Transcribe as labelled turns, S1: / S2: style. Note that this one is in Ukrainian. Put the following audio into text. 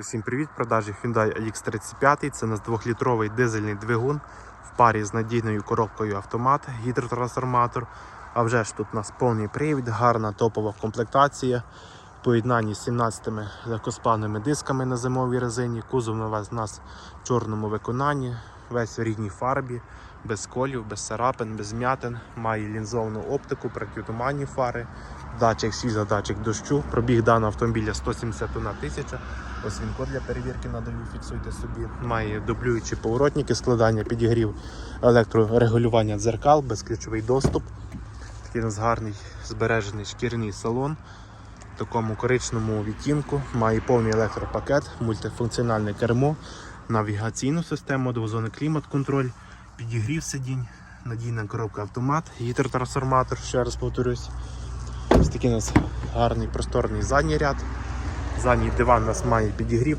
S1: Всім привіт! Продажі Hyundai X35. Це у нас 2-літровий дизельний двигун в парі з надійною коробкою автомат, гідротрансформатор. А вже ж тут у нас повний привід, гарна топова комплектація. Поєднанні з 17 легкоспавними дисками на зимовій резині. Кузов у нас в чорному виконанні, весь в рідній фарбі, без колів, без царапин, без м'ятин. Має лінзовану оптику, протитуманні фари, датчик світла, датчик дощу. Пробіг даного автомобіля 171 тисяча. Ось він код для перевірки надаю, фіксуйте собі. Має дублюючі поворотники, складання підігрів електрорегулювання дзеркал, безключовий доступ. Такий у нас гарний збережений шкіряний салон. В такому коричному відтінку. Має повний електропакет, мультифункціональне кермо, навігаційну систему, двозонний клімат-контроль, підігрів сидінь, надійна коробка автомат, гідротрансформатор, ще раз повторюсь. Ось такий у нас гарний просторний задній ряд. Задній диван у нас має підігрів.